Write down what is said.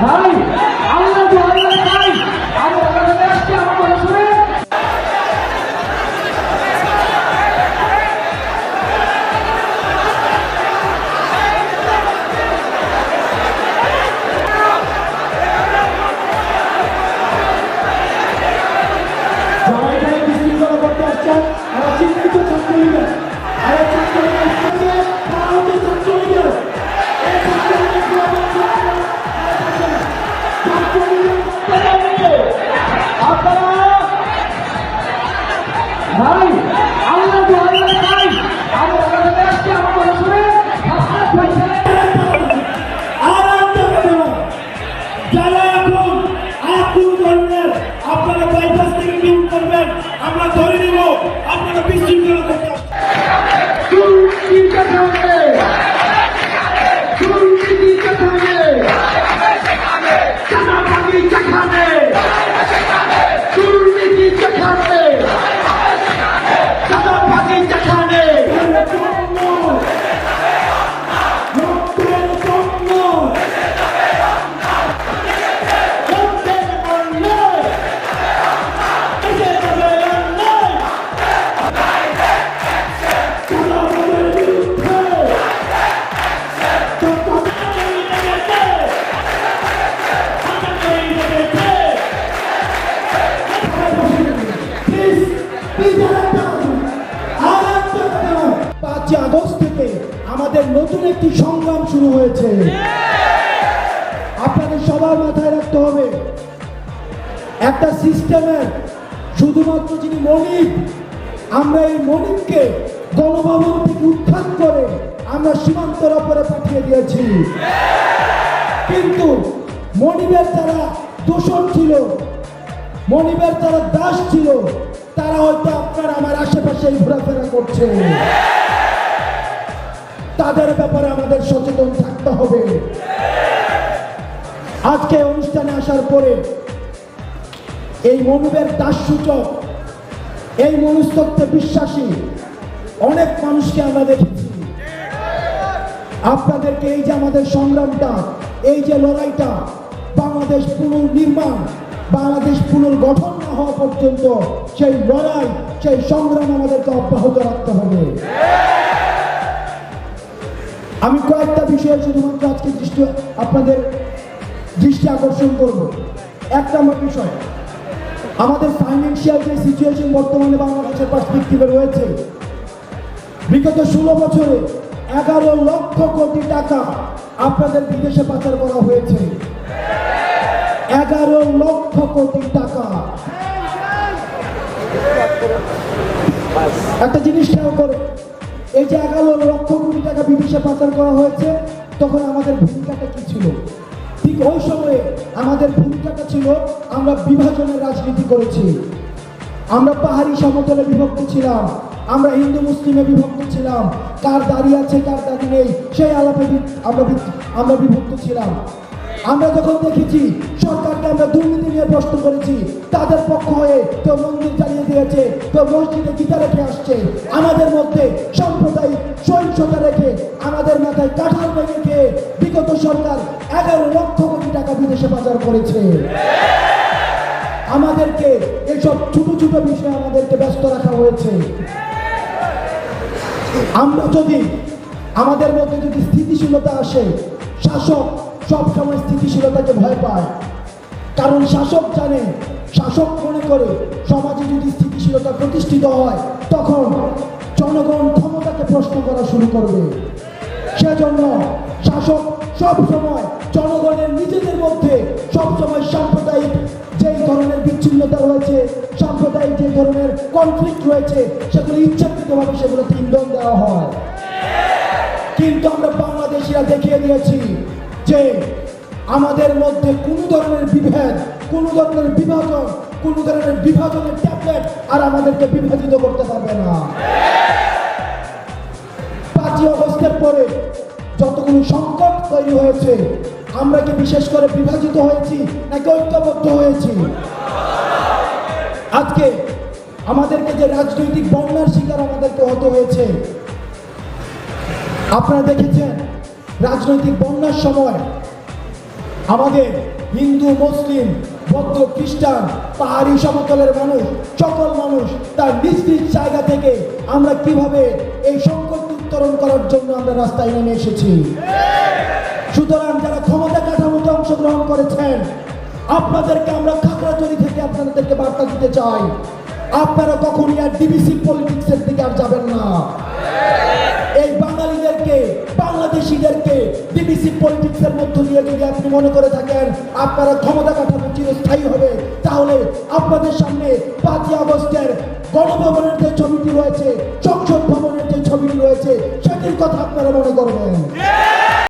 ভাই আল্লাহ তো আল্লাহ ভাই। আমরা ওখানে আসছি আমার কথা শুনে। যারা এখানে নতুন একটি সংগ্রাম শুরু হয়েছে। আপনাদের সবার মাথায় রাখতে হবে, একটা সিস্টেমের শুধুমাত্র যিনি মনিব, আমরা এই মনিবকে গণভবন থেকে উত্থান করে আমরা সীমান্তের ওপরে পাঠিয়ে দিয়েছি। কিন্তু মনিবের যারা দোষর ছিল, মনিবের যারা দাস ছিল, তারা হয়তো আপনার আমার আশেপাশে ঘোরাফেরা করছে। তাদের ব্যাপারে আমাদের সচেতন থাকতে হবে। আজকে অনুষ্ঠানে আসার পরে এই মনিবের দাস সূচক এই মনুস্তত্বে বিশ্বাসী অনেক মানুষকে আমরা দেখেছি। আপনাদেরকে এই যে আমাদের সংগ্রামটা, এই যে লড়াইটা, বাংলাদেশ পুনর্নির্মাণ, বাংলাদেশ পুনর্গঠন না হওয়া পর্যন্ত সেই লড়াই, সেই সংগ্রাম আমাদেরকে অব্যাহত রাখতে হবে। আমি কয়েকটা বিষয়ে শুধুমাত্র আজকে দৃষ্টি, আপনাদের দৃষ্টি আকর্ষণ করব। এক নম্বর বিষয়, আমাদের ফাইন্যান্সিয়াল যে সিচুয়েশন বর্তমানে বাংলাদেশের পার্সপেক্টিভে রয়েছে, বিগত ষোলো বছরে এগারো লক্ষ কোটি টাকা আপনাদের বিদেশে পাচার করা হয়েছে। এগারো লক্ষ কোটি টাকা। একটা জিনিস খেয়াল করে এই যে এগারো লক্ষ কোটি টাকা বিদেশে পাচার করা হয়েছে, তখন আমাদের ভূমিকাটা কি ছিল? ঠিক ওই সময়ে আমাদের ভূমিকাটা ছিল, আমরা বিভাজনের রাজনীতি করেছি। আমরা পাহাড়ি সমতলে বিভক্ত ছিলাম, আমরা হিন্দু মুসলিমে বিভক্ত ছিলাম। কার দাড়ি আছে, কার দাড়ি নেই, সেই আলাপে আমরা আমরা বিভক্ত ছিলাম। আমরা যখন দেখেছি, সরকারকে আমরা দুর্নীতি নিয়ে প্রশ্ন করেছি, তাদের পক্ষ হয়ে কেউ মন্দির চালিয়ে দিয়েছে, কেউ মসজিদে গীতা রেখে আসছে। আমাদের মধ্যে সাম্প্রদায়িক সহিংসতা রেখে আমাদের মাথায় কাঁঠাল ভেঙে খেয়ে বিগত সরকার এগারো লক্ষ কোটি টাকা বিদেশে পাচার করেছে। আমাদেরকে এইসব ছোট ছোট বিষয়ে আমাদেরকে ব্যস্ত রাখা হয়েছে। আমরা যদি আমাদের মধ্যে যদি স্থিতিশীলতা আসে, শাসক সব সময় স্থিতিশীলতাকে ভয় পায়। কারণ শাসক জানে, শাসক মনে করে সমাজে যদি স্থিতিশীলতা প্রতিষ্ঠিত হয়, তখন জনগণ ক্ষমতাকে প্রশ্ন করা শুরু করবে। সেজন্য শাসক সব সময় জনগণের নিজেদের মধ্যে সব সময় সাম্প্রদায়িক যেই ধরনের বিচ্ছিন্নতা রয়েছে, সাম্প্রদায়িক যে ধরনের কনফ্লিক্ট রয়েছে, সেগুলো ইচ্ছাকৃতভাবে সেগুলোকে ইন্ধন দেওয়া হয়। কিন্তু আমরা বাংলাদেশিরা দেখিয়ে দিয়েছি যে আমাদের মধ্যে কোনো ধরনের বিভেদ, কোনো ধরনের বিভাজন, কোনো ধরনের বিভাজনের ট্যাবলেট আর আমাদেরকে বিভাজিত করতে পারবে না। পাঁচই অগস্টের পরে যতগুলো সংকট তৈরি হয়েছে, আমরা কি বিশেষ করে বিভাজিত হয়েছি নাকি ঐক্যবদ্ধ হয়েছি? আজকে আমাদেরকে যে রাজনৈতিক বন্যার শিকার আমাদেরকে হতে হয়েছে। আপনারা দেখেছেন রাজনৈতিক বন্যার সময় আমাদের হিন্দু, মুসলিম, বৌদ্ধ, খ্রিস্টান, পাহাড়ি সমতলের মানুষ, সকল মানুষ তার নিজ নিজ জায়গা থেকে আমরা কীভাবে এই সংকট উত্তরণ করার জন্য আমরা রাস্তায় নেমে এসেছি। সুতরাং যারা ক্ষমতা কাঠামোতে অংশগ্রহণ করেছেন, আপনাদেরকে আমরা খাগড়াছড়ি থেকে আপনাদেরকে বার্তা দিতে চাই। আপনারা কখনই আর ডিবিসি পলিটিক্সের দিকে আর যাবেন না। ডিবিসি পলিটিক্সের মধ্য দিয়ে যদি আপনি মনে করে থাকেন আপনারা ক্ষমতা কাঠামো চিরস্থায়ী হবে, তাহলে আপনাদের সামনে পাঁচই আগস্টের গণভবনের যে ছবিটি রয়েছে সংসদ